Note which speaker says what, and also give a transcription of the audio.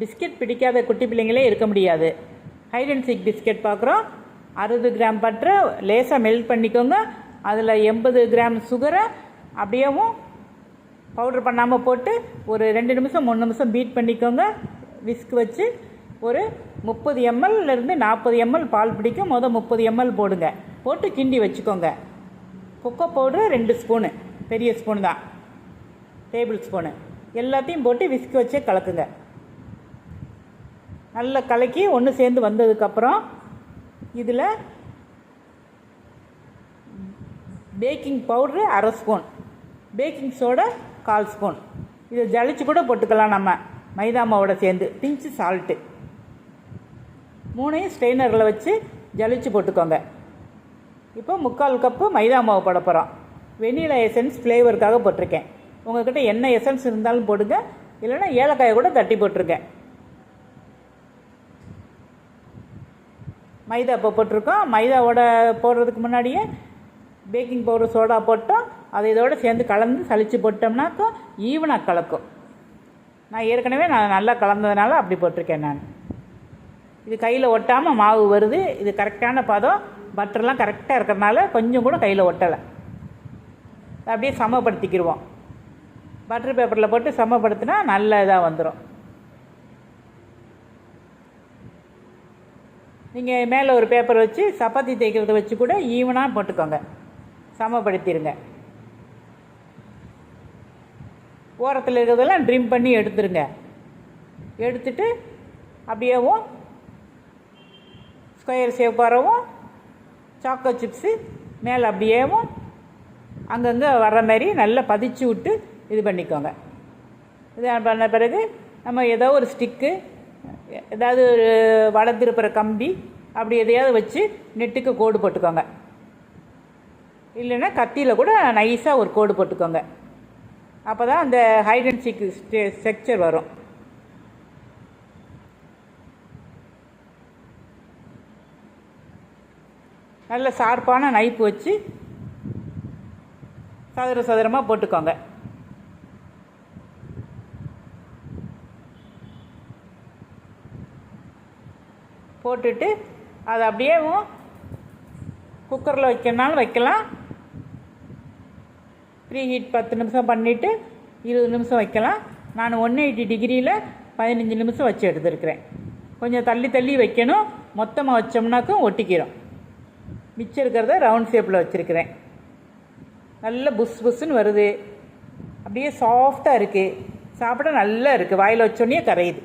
Speaker 1: Biscuit பிடிக்காத குட்டி பிள்ளைங்களே இருக்க முடியாது. ஹைட் அண்ட் சீக் பிஸ்கெட் பார்க்குறோம் அறுபது கிராம் பட்டரை லேசாக மெல்ட் பண்ணிக்கோங்க. அதில் எண்பது கிராம் சுகரை அப்படியேவும் பவுடர் பண்ணாமல் போட்டு ஒரு ரெண்டு நிமிஷம் மூணு நிமிஷம் பீட் பண்ணிக்கோங்க. விஸ்க் வச்சு ஒரு முப்பது எம்எல்லேருந்து நாற்பது எம்எல் பால் பிடிக்கும். மொதல் முப்பது எம்எல் போடுங்க. போட்டு கிண்டி வச்சுக்கோங்க. கொக்கோ பவுட்ரு ரெண்டு ஸ்பூனு பெரிய ஸ்பூன் தான். டேபிள் ஸ்பூனு எல்லாத்தையும் போட்டு விஸ்க் வச்சே கலக்குங்க. நல்லா கலக்கி ஒன்று சேர்ந்து வந்ததுக்கப்புறம் இதில் பேக்கிங் பவுட்ரு அரை ஸ்பூன் பேக்கிங் சோடா கால் ஸ்பூன் இதை ஜலிச்சு கூட போட்டுக்கலாம் நம்ம. மைதா மாவோட சேர்ந்து. பிஞ்சு சால்ட்டு மூணையும் ஸ்ட்ரெயினரில் வச்சு ஜலிச்சு போட்டுக்கோங்க. இப்போ முக்கால் கப்பு மைதா மாவு போட போகிறோம் வெண்ணிலா எசன்ஸ் ஃப்ளேவருக்காக போட்டிருக்கேன். உங்கள்கிட்ட என்ன எசன்ஸ் இருந்தாலும் போடுங்க. இல்லைன்னா ஏலக்காயை கூட தட்டி போட்டிருக்கேன். மைதா இப்போ போட்டிருக்கோம். மைதாவோட போடுறதுக்கு முன்னாடியே பேக்கிங் பவுடர் சோடா போட்டோம். அதை இதோடு சேர்ந்து கலந்து சளிச்சு போட்டோம்னாக்கா ஈவனாக கலக்கும். நான் ஏற்கனவே நான் நல்லா கலந்ததுனால அப்படி போட்டிருக்கேன் நான். இது கையில் ஒட்டாமல் மாவு வருது. இது கரெக்டான பதம். பட்டர்லாம் கரெக்டாக இருக்கிறனால கொஞ்சம் கூட கையில் ஒட்டலை. அப்படியே சமப்படுத்திக்கிடுவோம் பட்டர் பேப்பரில் போட்டு சமப்படுத்தினா நல்ல இதாக வந்துடும் நீங்கள் மேலே ஒரு பேப்பர் வச்சு சப்பாத்தி தேய்க்கிறத வச்சு கூட ஈவனாக போட்டுக்கோங்க. சமப்படுத்திடுங்க ஓரத்தில் இருக்கிறதெல்லாம் ட்ரிம் பண்ணி எடுத்துருங்க. எடுத்துட்டு அப்படியேவும் ஸ்கொயர் ஷேப் வரவும் சாக்கோ சிப்ஸு மேலே அப்படியேவும் அங்கங்கே வர்ற மாதிரி நல்லா பதிச்சு விட்டு இது பண்ணிக்கோங்க. இது பண்ண பிறகு நம்ம ஏதோ ஒரு ஸ்டிக்கு ஏதாவது ஒரு வடை கம்பி அப்படி எதையாவது வச்சு நெட்டுக்கு கோடு போட்டுக்கோங்க. இல்லைன்னா கத்தியில் கூட நைஸாக ஒரு கோடு போட்டுக்கோங்க. அப்போ தான் அந்த ஹைட் அண்ட் ஸ்ட்ரக்சர் வரும். நல்ல ஷார்ப்பான நைப்பு வச்சு சதுர சதுரமாக போட்டுக்கோங்க. போட்டுட்டு அதை அப்படியே குக்கரில் வைக்கணுனாலும் வைக்கலாம். ப்ரீ ஹீட் பத்து நிமிஷம் பண்ணிவிட்டு இருபது நிமிஷம் வைக்கலாம். நான் ஒன் எயிட்டி டிகிரியில் பதினஞ்சு நிமிஷம் வச்சு எடுத்துருக்கிறேன். கொஞ்சம் தள்ளி தள்ளி வைக்கணும். மொத்தமாக வச்சோம்னாக்கும் ஒட்டிக்கிறோம். மிச்சம் இருக்கிறத ரவுண்ட் ஷேப்பில் வச்சுருக்கிறேன். நல்ல புஸ் புஸ்ன்னு வருது. அப்படியே சாஃப்டாக இருக்குது சாப்பிட நல்லா இருக்குது வாயில் வச்சோடனே கரையுது.